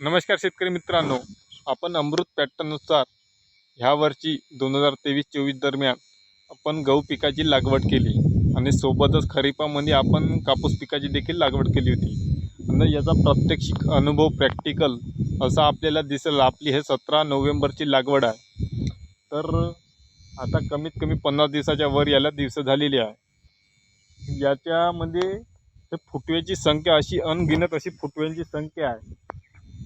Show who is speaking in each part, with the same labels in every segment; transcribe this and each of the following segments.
Speaker 1: नमस्कार शेतकरी मित्रांनो आपण अमृत पॅटर्ननुसार ह्या वर्षी दोन हजार तेवीस चोवीस दरम्यान आपण गहू पिकाची लागवड केली आणि सोबतच खरीपामध्ये आपण कापूस पिकाची देखील लागवड केली होती. आणि याचा प्रात्यक्षिक अनुभव प्रॅक्टिकल असा आपल्याला दिसेल. आपली हे सतरा नोव्हेंबरची लागवड आहे. तर आता कमीत कमी पन्नास दिवसाच्या वर याला दिवस झालेली आहे. याच्यामध्ये हे फुटव्याची संख्या अशी अनगिनत अशी फुटव्यांची संख्या आहे.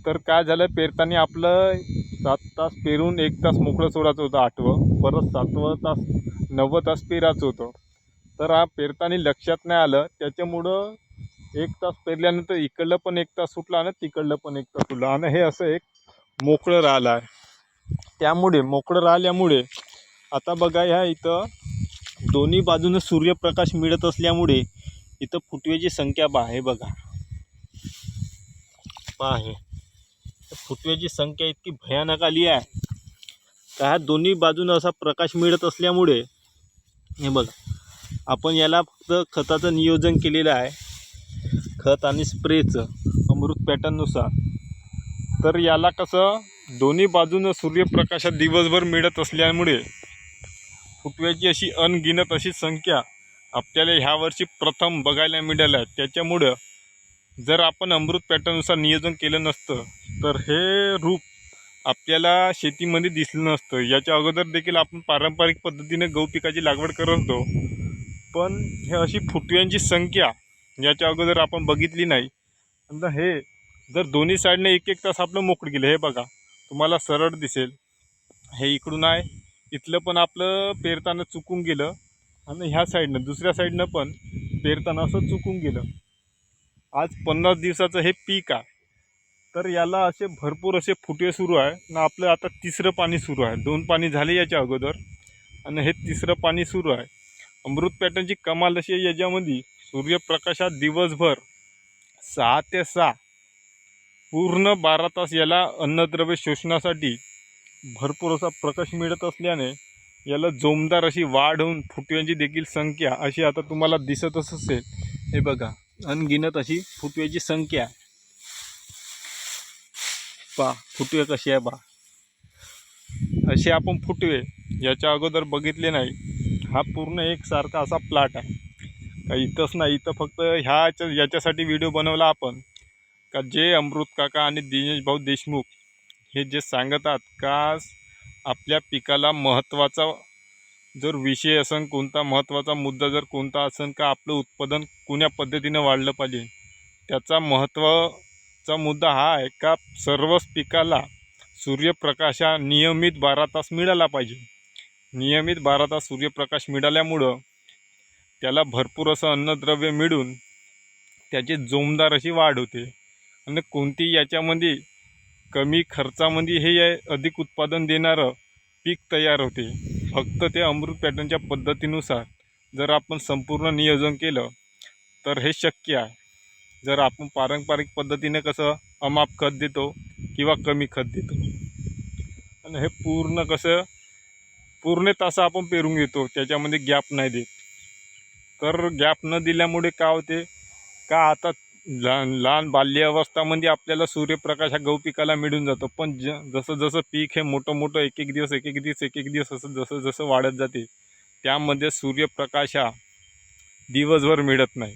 Speaker 1: तर काय झालं पेरताना आपलं सात तास पेरून एक तास मोकळं सोडायचं होतं आठवं. परत सातवं तास नव्वद तास पेरायचं होतं. तर हा पेरताना लक्षात नाही आलं. त्याच्यामुळं एक तास पेरल्यानंतर इकडलं पण एक तास सुटला आणि तिकडलं पण एक तास सुटला. आणि हे असं एक मोकळं राहिलं आहे. त्यामुळे मोकळं राहिल्यामुळे आता बघा ह्या इथं दोन्ही बाजूनं सूर्यप्रकाश मिळत असल्यामुळे इथं फुटव्याची संख्या बा आहे बघा. पहा फुटव्याची संख्या इतकी भयानक आली आहे. का ह्या दोन्ही बाजूनं असा प्रकाश मिळत असल्यामुळे हे बघा आपण याला फक्त खताचं नियोजन केलेलं आहे. खत आणि स्प्रेचं अमृत पॅटर्ननुसार. तर याला कसं दोन्ही बाजूनं सूर्यप्रकाशात दिवसभर मिळत असल्यामुळे फुटव्याची अशी अनगिनत अशी संख्या आपल्याला ह्या वर्षी प्रथम बघायला मिळाल्या त्याच्यामुळं जर आपण अमृत पॅटर्ननुसार नियोजन केलं नसतं तर हे रूप आपल्याला शेतीमध्ये दिसलं नसतं. याच्या अगोदर देखील आपण पारंपरिक पद्धतीने गहू पिकाची लागवड करत होतो. पण हे अशी फुटव्यांची संख्या याच्या अगोदर आपण बघितली नाही. आणि हे जर दोन्ही साईडने एक एक तास आपलं मोकळं गेलं हे बघा तुम्हाला सरळ दिसेल. हे इकडून आहे इथलं पण आपलं पेरताना चुकून गेलं. आणि ह्या साईडनं दुसऱ्या साईडनं पण पेरताना असं चुकून गेलं. आज पन्नास दिवसाचं हे पीक आहे. तर याला असे भरपूर असे फुटवे सुरू आहे आणि आपलं आता तिसरं पाणी सुरू आहे. दोन पाणी झाले याच्या अगोदर आणि हे तिसरं पाणी सुरू आहे. अमृत पॅटर्नची कमाल अशी आहे याच्यामध्ये सूर्यप्रकाशात दिवसभर सहा ते सहा पूर्ण बारा तास याला अन्नद्रव्य शोषणासाठी भरपूर असा प्रकाश मिळत असल्याने याला जोमदार अशी वाढ होऊन फुटव्यांची देखील संख्या अशी आता तुम्हाला दिसतच असेल. हे बघा अनगिनत अशी फुटव्याची संख्या. आहे. पा फुटवे कशी आहे बा? असे आपण फुटवे याच्या अगोदर बघितले नाही. हा पूर्ण एकसारखा असा प्लॉट आहे. का इथंच नाही इथं फक्त ह्याच्या याच्यासाठी व्हिडिओ बनवला आपण. का जे अमृत काका आणि दिनेश भाऊ देशमुख हे जे सांगतात का आपल्या पिकाला महत्त्वाचा जर विषय असन कोणता महत्त्वाचा मुद्दा जर कोणता असन का आपलं उत्पादन कोण्या पद्धतीनं वाढलं पाहिजे त्याचा महत्त्व चा मुद्दा हा आहे का सर्वच पिकाला सूर्यप्रकाश हा नियमित बारा तास मिळाला पाहिजे. नियमित बारा तास सूर्यप्रकाश मिळाल्यामुळं त्याला भरपूर असं अन्नद्रव्य मिळून त्याची जोमदार अशी वाढ होते. आणि कोणती याच्यामध्ये कमी खर्चामध्ये हे अधिक उत्पादन देणारं पीक तयार होते. फक्त ते अमृत पॅटर्नच्या पद्धतीनुसार जर आपण संपूर्ण नियोजन केलं तर हे शक्य आहे. जर आपण पारंपरिक पद्धतीने कसं अमाप खत देतो किंवा कमी खत देतो. आणि हे पूर्ण कसं पूर्ण तास आपण पेरून घेतो त्याच्यामध्ये गॅप नाही देत. तर गॅप न दिल्यामुळे काय होते का आता लहान लहान बाल्य अवस्थामध्ये आपल्याला सूर्यप्रकाश हा गहू पिकाला मिळून जातो. पण ज जसं जसं पीक हे मोठं मोठं एक एक दिवस एक एक दिवस एक एक दिवस असं जसं जसं वाढत जाते त्यामध्ये सूर्यप्रकाश हा दिवसभर मिळत नाही.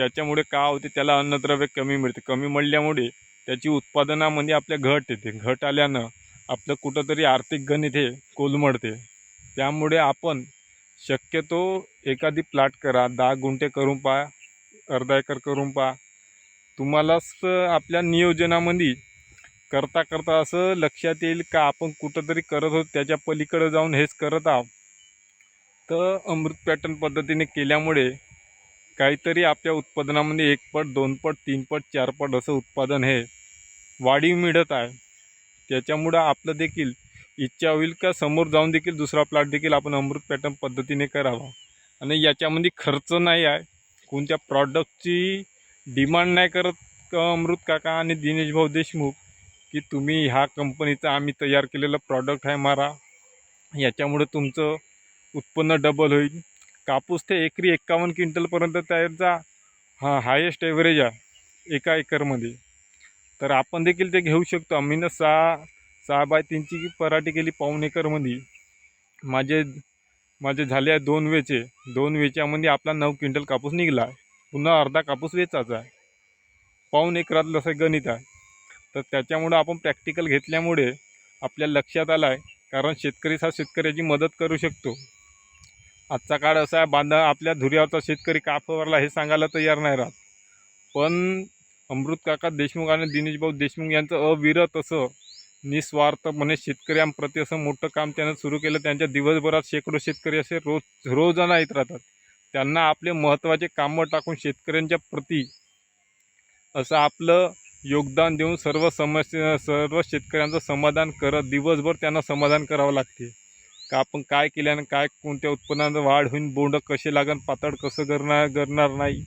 Speaker 1: त्याच्यामुळे का होते त्याला अन्नद्रव्य कमी मिळते. कमी मिळाल्यामुळे त्याची उत्पादनामध्ये आपल्या घट येते. घट आल्यानं आपलं कुठंतरी आर्थिक गणित हे कोलमडते. त्यामुळे आपण शक्यतो एखादी प्लॉट करा. दहा गुंठे करून पहा अर्धा एकर करून पहा. तुम्हालाच आपल्या नियोजनामध्ये करता करता असं लक्षात येईल का आपण कुठंतरी करत होतो त्याच्या पलीकडे जाऊन हेच करत आहोत. तर अमृत पॅटर्न पद्धतीने केल्यामुळे काहीतरी आपल्या उत्पादनामध्ये एक पट दोन पट तीन पट चार पट असं उत्पादन हे वाढीव मिळत आहे. त्याच्यामुळं आपलं देखील इच्छा होईल का समोर जाऊन देखील दुसरा प्लॉट देखील आपण अमृत पॅटर्न पद्धतीने करावा. आणि याच्यामध्ये खर्च नाही आहे. कोणत्या प्रॉडक्टची डिमांड नाही करत का अमृत काका आणि दिनेश भाऊ देशमुख की तुम्ही ह्या कंपनीचा आम्ही तयार केलेलं प्रॉडक्ट आहे मारा. याच्यामुळे तुमचं उत्पन्न डबल होईल. कापूस ते एकरी एक्कावन्न क्विंटलपर्यंत त्याचा हा हायेस्ट ॲव्हरेज आहे एका एकरमध्ये. तर आपण देखील ते घेऊ शकतो. आम्ही सहा सहा बाय तीनची पराठी केली पाऊन एकरमध्ये. माझे माझे झाले आहे दोन वेचे. दोन वेच्यामध्ये आपला नऊ क्विंटल कापूस निघाला आहे. पुन्हा अर्धा कापूस वेचायचा आहे. पाऊन एकरातलं असं गणित आहे. तर त्याच्यामुळं आपण प्रॅक्टिकल घेतल्यामुळे आपल्या लक्षात आला आहे कारण शेतकरीच हा शेतकऱ्याची मदत करू शकतो. आजचा काळ असा आहे बांधा आपल्या धुऱ्यावरचा शेतकरी का फवारला हे सांगायला तयार नाही राहत. पण अमृत काका देशमुख आणि दिनेशभाऊ देशमुख यांचं अविरत असं निस्वार्थपणे शेतकऱ्यांप्रती असं मोठं काम त्यानं सुरू केलं. त्यांच्या दिवसभरात शेकडो शेतकरी असे रोज रोजाना येत राहतात. त्यांना आपले महत्त्वाचे कामं टाकून शेतकऱ्यांच्या प्रती असं आपलं योगदान देऊन सर्व समस्या सर्व शेतकऱ्यांचं समाधान करत दिवसभर त्यांना समाधान करावं लागते. का आपण काय केल्यानं काय कोणत्या उत्पन्नाचं वाढ होईल बोंड कसे लागन पातळ कसं करणार करणार नाही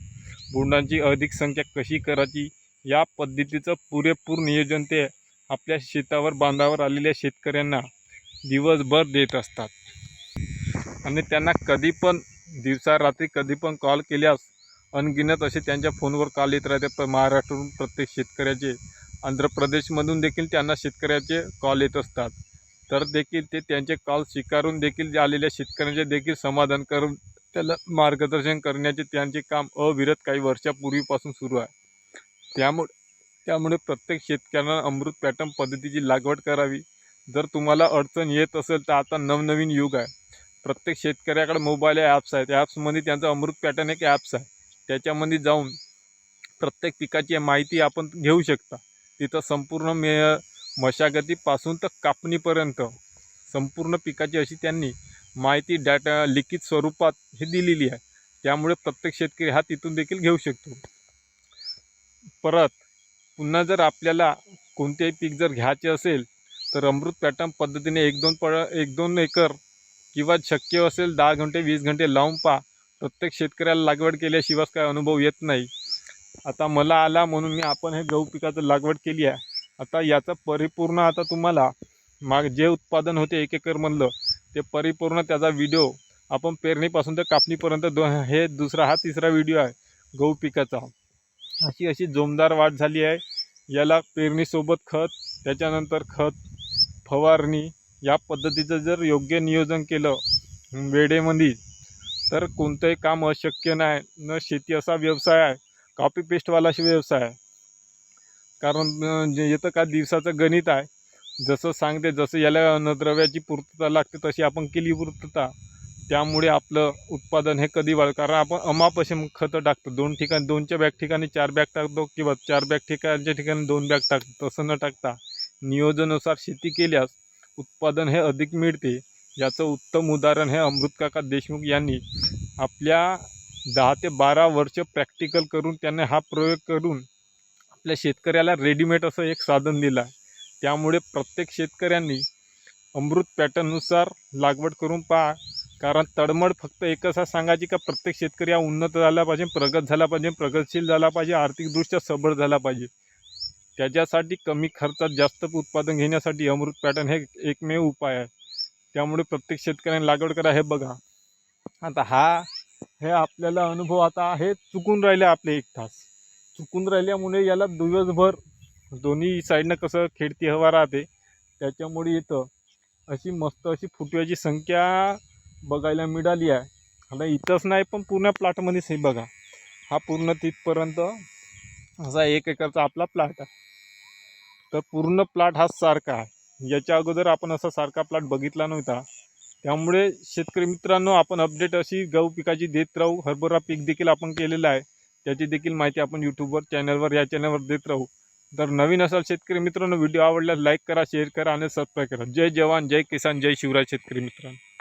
Speaker 1: बोंडांची अधिक संख्या कशी करायची या पद्धतीचं पुरेपूर नियोजन ते आपल्या शेतावर बांधावर आलेल्या शेतकऱ्यांना दिवसभर देत असतात. आणि त्यांना कधी पण दिवसा रात्री कधी पण कॉल केल्यास अनगिनत असे त्यांच्या फोनवर कॉल येत राहते प महाराष्ट्रातून प्रत्येक शेतकऱ्याचे आंध्र प्रदेशमधून देखील त्यांना शेतकऱ्याचे कॉल येत असतात. तर देखील ते त्यांचे कॉल स्वीकारून देखील जे आलेल्या शेतकऱ्यांचे देखील समाधान करून त्याला मार्गदर्शन करण्याचे त्यांचे काम अविरत काही वर्षापूर्वीपासून सुरू आहे. त्यामुळे त्यामुळे प्रत्येक शेतकऱ्यांना अमृत पॅटर्न पद्धतीची लागवड करावी. जर तुम्हाला अडचण येत असेल तर आता नवनवीन युग आहे. प्रत्येक शेतकऱ्याकडे मोबाईल ॲप्स आहेत. ॲप्समध्ये त्यांचं अमृत पॅटर्न एक ॲप्स आहे. त्याच्यामध्ये जाऊन प्रत्येक पिकाची माहिती आपण घेऊ शकता. तिथं संपूर्ण मे मशागतीपासून तर कापणीपर्यंत. संपूर्ण पिकाची अशी त्यांनी माहिती डाटा लिखित स्वरूपात हे दिलेली आहे. त्यामुळे प्रत्येक शेतकरी हा तिथून देखील घेऊ शकतो. परत पुन्हा जर आपल्याला कोणतेही पीक जर घ्यायचे असेल तर अमृत पॅटर्न पद्धतीने एक दोन पळ एक दोन एकर किंवा शक्य असेल दहा घंटे वीस घंटे लावून पहा. प्रत्येक शेतकऱ्याला लागवड केल्याशिवाय काय अनुभव येत नाही. आता मला आला म्हणून मी आपण हे गहू पिकाचं लागवड केली आहे. आता याचं परिपूर्ण आता तुम्हाला माग जे उत्पादन होते एक एकरमधलं ते परिपूर्ण त्याचा व्हिडिओ आपण पेरणीपासून तर कापणीपर्यंत दो हे दुसरा हा तिसरा व्हिडिओ आहे गहू पिकाचा. अशी अशी जोमदार वाढ झाली आहे. याला पेरणीसोबत खत त्याच्यानंतर खत फवारणी या पद्धतीचं जर योग्य नियोजन केलं वेळेमध्ये तर कोणतंही काम अशक्य नाही. न शेती असा व्यवसाय आहे कॉपी पेस्टवाला अशी व्यवसाय आहे. कारण जे येतं का दिवसाचं गणित आहे. जसं सांगते जसं याला अन्नद्रव्याची पूर्तता लागते तशी आपण केली पूर्तता. त्यामुळे आपलं उत्पादन हे कधी वाढ कारण आपण अमाप असे खतं टाकतो. दोन ठिकाणी दोनच्या बॅग ठिकाणी चार बॅग टाकतो किंवा चार बॅग ठिकाणच्या ठिकाणी दोन बॅग टाकतो. तसं न टाकता नियोजनानुसार शेती केल्यास उत्पादन हे अधिक मिळते. याचं उत्तम उदाहरण हे अमृतकाका देशमुख यांनी आपल्या दहा ते बारा वर्ष प्रॅक्टिकल करून त्यांनी हा प्रयोग करून आपल्या शेतकऱ्याला रेडीमेड असं एक साधन दिलं आहे. त्यामुळे प्रत्येक शेतकऱ्यांनी अमृत पॅटर्ननुसार लागवड करून पहा. कारण तडमड फक्त एकच हा सांगायची का प्रत्येक शेतकरी हा उन्नत झाला पाहिजे प्रगत झाला पाहिजे प्रगतशील झाला पाहिजे आर्थिकदृष्ट्या सबळ झाला पाहिजे. त्याच्यासाठी कमी खर्चात जास्त उत्पादन घेण्यासाठी अमृत पॅटर्न हे एकमेव उपाय आहे. त्यामुळे प्रत्येक शेतकऱ्याने लागवड करा. हे बघा. आता हा हे आपल्याला अनुभव आता हे चुकून राहिले आपले एक तास. चुकून राहिल्यामुळे याला दिवसभर दोन्ही साईडनं कसं खेळती हवा राहते त्याच्यामुळे येतं अशी मस्त अशी फुटव्याची संख्या बघायला मिळाली आहे. आता इथंच नाही पण पूर्ण प्लॉटमध्येच हे बघा. हा पूर्ण तिथपर्यंत असा एक एकरचा आपला प्लॉट आहे. तर पूर्ण प्लॉट हा सारखा आहे. याच्या अगोदर आपण असा सारखा प्लॉट बघितला नव्हता. त्यामुळे शेतकरी मित्रांनो आपण अपडेट अशी गहू पिकाची देत राहू. हरभरा पीक देखील आपण केलेलं आहे. त्याची देखील माहिती आपण यूट्यूबवर चॅनलवर या चॅनलवर देत राहू. तर नवीन असाल शेतकरी मित्रांनो व्हिडिओ आवडल्यास लाईक करा शेअर करा आणि सबस्क्राईब करा. जय जवान जय किसान जय शिवराय शेतकरी मित्रांनो.